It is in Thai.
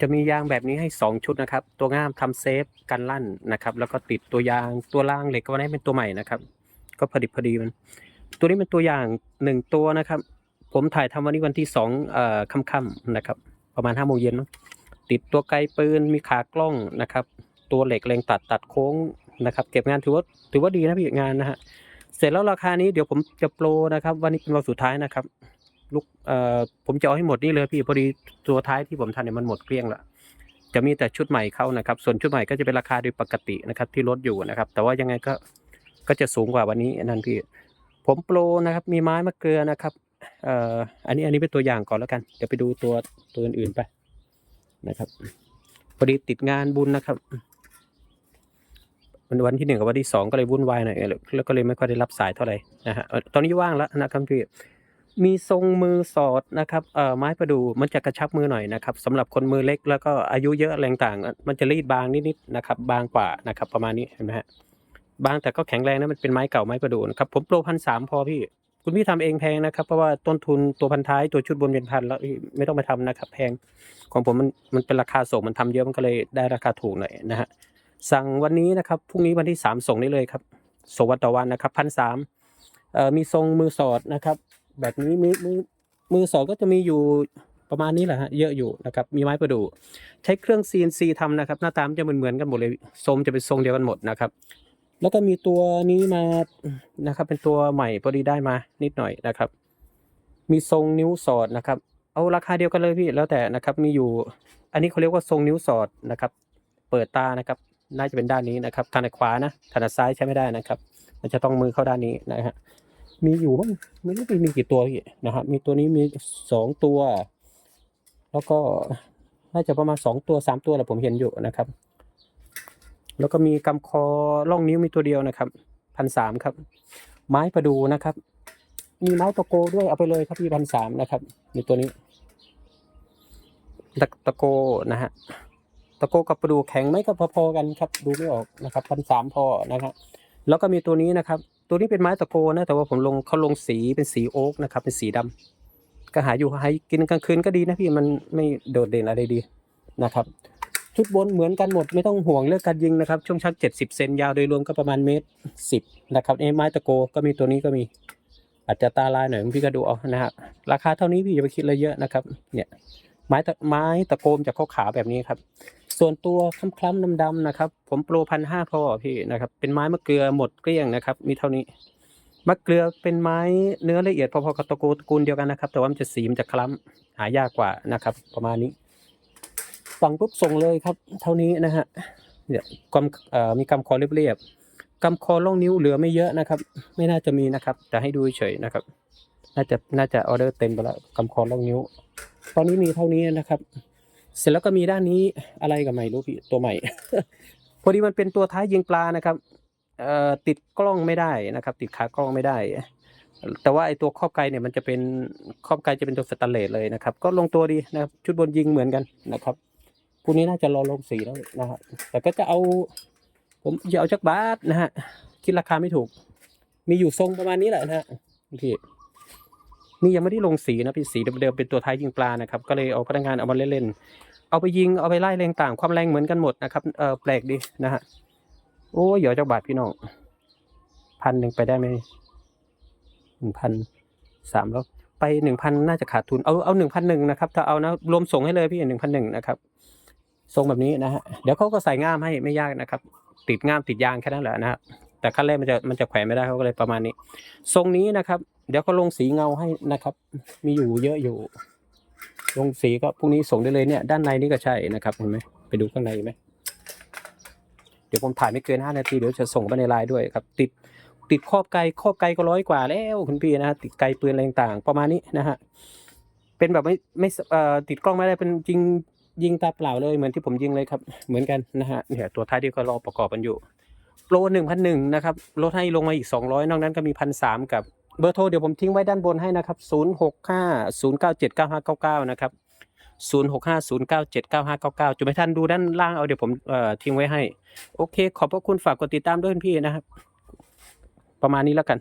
จะมียางแบบนี้ให้ 2 ชุดนะครับ ตัวง่ามทำเซฟกันลั่นนะครับ แล้วก็ติดตัวยางตัวล่างเหล็กก็ไว้ให้เป็นตัวใหม่นะครับ ก็พอดีพอดีมัน ตัวนี้เป็นตัวอย่างหนึ่งตัวนะครับ ผมถ่ายทำวันนี้วันที่สองเอ่อค่ำๆนะครับ ประมาณห้าโมงเย็นติดตัวไกลปืนมีขากล้องนะครับ ตัวเหล็กแรงตัดตัดโค้งนะครับ เก็บงานถือว่าถือว่าดีนะพี่งานนะฮะเสร็จแล้วราคานี้เดี๋ยวผมจะโปรนะครับ วันนี้เป็นวันสุดท้ายนะครับ ลูกเอ่อผมจะเอาให้หมดนี่เลยพี่พอดีตัวท้ายที่ผมทำเนี่ยมันหมดเกลี้ยงละจะมีแต่ชุดใหม่เข้านะครับ ส่วนชุดใหม่ก็จะเป็นราคาโดยปกตินะครับที่ลดอยู่นะครับ แต่ว่ายังไงก็ก็จะสูงกว่าวันนี้นั่นพี่ ผมโปรนะครับ มีไม้มะเกลือนะครับเอ่ออันนี้อันนี้เป็นตัวอย่างก่อนแล้วกันเดี๋ยวไปดูตัวตัวอื่นๆไปนะครับพอดีติดงานบุญนะครับวันวันที่หนึ่งกับวันที่สองก็เลยวุ่นวายหน่อยแล้วก็เลยไม่ค่อยได้รับสายเท่าไหร่นะฮะตอนนี้ว่างแล้วนะครับพี่ มีทรงมือสอดนะครับเอ่อไม้ประดู่มันจะกระชับมือหน่อยนะครับสำหรับคนมือเล็กแล้วก็อายุเยอะแรงต่าง มันจะรีดบางนิดๆนะครับ บางกว่านะครับประมาณนี้เห็นไหมฮะบางแต่ก็แข็งแรงนะมันเป็นไม้เก่าไม้ประดู่นะครับผมโปรพันสามพอพี่คุณพี่ทำเองแพงนะครับ เพราะว่าต้นทุนตัวพันท้ายตัวชุดบนเป็นพันแล้วไม่ต้องไปทำนะครับแพงของผมมันมันเป็นราคาส่งมันทำเยอะมันก็เลยได้ราคาถูกหน่อยนะฮะสั่งวันนี้นะครับพรุ่งนี้วันที่สามส่งได้เลยครับส่งวันต่อวันนะครับพันสามเอ่อมีทรงมือสอดนะครับ แบบนี้มือมือมือสอดก็จะมีอยู่ประมาณนี้แหละฮะเยอะอยู่นะครับมีไม้ประดู่ใช้เครื่อง CNC ทำนะครับ หน้าตามจะเหมือนเหมือนกันหมดเลยทรงจะเป็นทรงเดียวกันหมดนะครับ แล้วก็มีตัวนี้มานะครับ เป็นตัวใหม่พอดีได้มานิดหน่อยนะครับ มีทรงนิ้วสอดนะครับ เอาราคาเดียวกันเลยพี่แล้วแต่นะครับมีอยู่ อันนี้เขาเรียกว่าทรงนิ้วสอดนะครับ เปิดตานะครับ น่าจะเป็นด้านนี้นะครับถนัดขวานะถนัดซ้ายใช้ไม่ได้นะครับ มันจะต้องมือเข้าด้านนี้นะฮะ มีอยู่มั้งไม่รู้มีกี่ตัวพี่นะครับมีตัวนี้มีสองตัว แล้วก็น่าจะประมาณสองตัวสามตัวแหละผมเห็นอยู่นะครับ แล้วก็มีกำคอล่องนิ้วมีตัวเดียวนะครับพันสามครับ ไม้ประดูนะครับ มีไม้ตะโกด้วยเอาไปเลยครับพี่พันสามนะครับมีตัวนี้ตะตะโกนะฮะตะโกกับประดูแข็งไหมก็พอๆกันครับ ดูไม่ออกนะครับพันสามพอนะครับแล้วก็มีตัวนี้นะครับ ตัวนี้เป็นไม้ตะโกนะ แต่ว่าผมลงเขาลงสีเป็นสีโอ๊กนะครับ เป็นสีดำก็หาอยู่ให้กินกลางคืนก็ดีนะพี่มันไม่โดดเด่นอะไรดีนะครับ ชุดบนเหมือนกันหมดไม่ต้องห่วงเรื่องการยิงนะครับ ช่วงชักเจ็ดสิบเซนยาวโดยรวมก็ประมาณเมตรสิบนะครับเอ้ไม้ตะโกก็มีตัวนี้ก็มี อาจจะตาลายหน่อยพี่ก็ดูเอานะฮะราคาเท่านี้พี่อย่าไปคิดอะไรเยอะนะครับ เนี่ยไม้ตะไม้ตะโกมจากขาวๆแบบนี้ครับ ส่วนตัวคล้ำๆดำๆนะครับ ผมโปรพันห้าพอพี่นะครับ เป็นไม้มะเกลือหมดเกลี้ยงนะครับ มีเท่านี้มะเกลือเป็นไม้เนื้อละเอียดพอๆกับตะโกตระกูลเดียวกันนะครับ แต่ว่ามันจะสีมันจะคล้ำหายากกว่านะครับ ประมาณนี้สั่งปุ๊บส่งเลยครับ เท่านี้นะฮะเนี่ยกำมีกำคอเรียบๆกำคอล่องนิ้วเหลือไม่เยอะนะครับ ไม่น่าจะมีนะครับ แต่ให้ดูเฉยนะครับ น่าจะน่าจะออเดอร์เต็มไปแล้วกำคอล่องนิ้ว ตอนนี้มีเท่านี้นะครับ เสร็จแล้วก็มีด้านนี้อะไรกับไม่รู้พี่ตัวใหม่ พอดีมันเป็นตัวท้ายยิงปลานะครับเอ่อติดกล้องไม่ได้นะครับ ติดขากล้องไม่ได้ แต่ว่าไอตัวครอบไกลเนี่ยมันจะเป็นครอบไกลจะเป็นตัวสแตนเลสเลยนะครับ ก็ลงตัวดีนะครับชุดบนยิงเหมือนกันนะครับพวกนี้น่าจะรอลงสีแล้วนะฮะแต่ก็จะเอา ผมจะเอาจักบาทนะฮะคิดราคาไม่ถูก มีอยู่ทรงประมาณนี้แหละนะฮะพี่ นี่ยังไม่ได้ลงสีนะพี่สีเดิมๆเป็นตัวท้ายยิงปลานะครับก็เลยเอาพนักงานเอามาเล่นๆเอาไปยิงเอาไปไล่แรงต่างความแรงเหมือนกันหมดนะครับเออแปลกดีนะฮะโอ้ยเดี๋ยวจักบาทพี่น้องพันหนึ่งไปได้ไหมหนึ่งพันสามแล้วไปหนึ่งพันน่าจะขาดทุนเอาเอาหนึ่งพันหนึ่งนะครับถ้าเอานะรวมส่งให้เลยพี่หนึ่งพันหนึ่งนะครับส่งแบบนี้นะฮะเดี๋ยวเขาก็ใส่ง่ามให้ไม่ยากนะครับ ติดง่ามติดยางแค่นั้นแหละนะฮะแต่ขั้นแรกมันจะมันจะแขวนไม่ได้เขาก็เลยประมาณนี้ ทรงนี้นะครับ เดี๋ยวเขาลงสีเงาให้นะครับ มีอยู่เยอะอยู่ ลงสีก็พรุ่งนี้ส่งได้เลยเนี่ย ด้านในนี่ก็ใช่นะครับเห็นไหมไปดูข้างในไหมเดี๋ยวผมถ่ายไม่เกินห้านาทีเดี๋ยวจะส่งไปในไลน์ด้วยครับ ติดติดครอบไกลครอบไกลก็ร้อยกว่าแล้วคุณพี่นะฮะติดไกลปืนอะไรต่างๆประมาณนี้นะฮะเป็นแบบไม่ไม่เอ่อติดกล้องไม่ได้เป็นยิงยิงตาเปล่าเลยเหมือนที่ผมยิงเลยครับ เหมือนกันนะฮะเนี่ยตัวท้ายที่ก็รอประกอบกันอยู่โปรหนึ่งพันหนึ่งนะครับลดให้ลงมาอีกสองร้อยนอกนั้นก็มีพันสามกับ เบอร์โทรเดี๋ยวผมทิ้งไว้ด้านบนให้นะครับ 0650979599 นะครับศูนย์หกห้าศูนย์เก้าเจ็ดเก้าห้าเก้าเก้าจุดไม่ทันดูด้านล่างเอาเดี๋ยวผมเอ่อทิ้งไว้ให้ โอเค ขอบพระคุณฝากกดติดตามด้วยพี่นะครับ ประมาณนี้แล้วกัน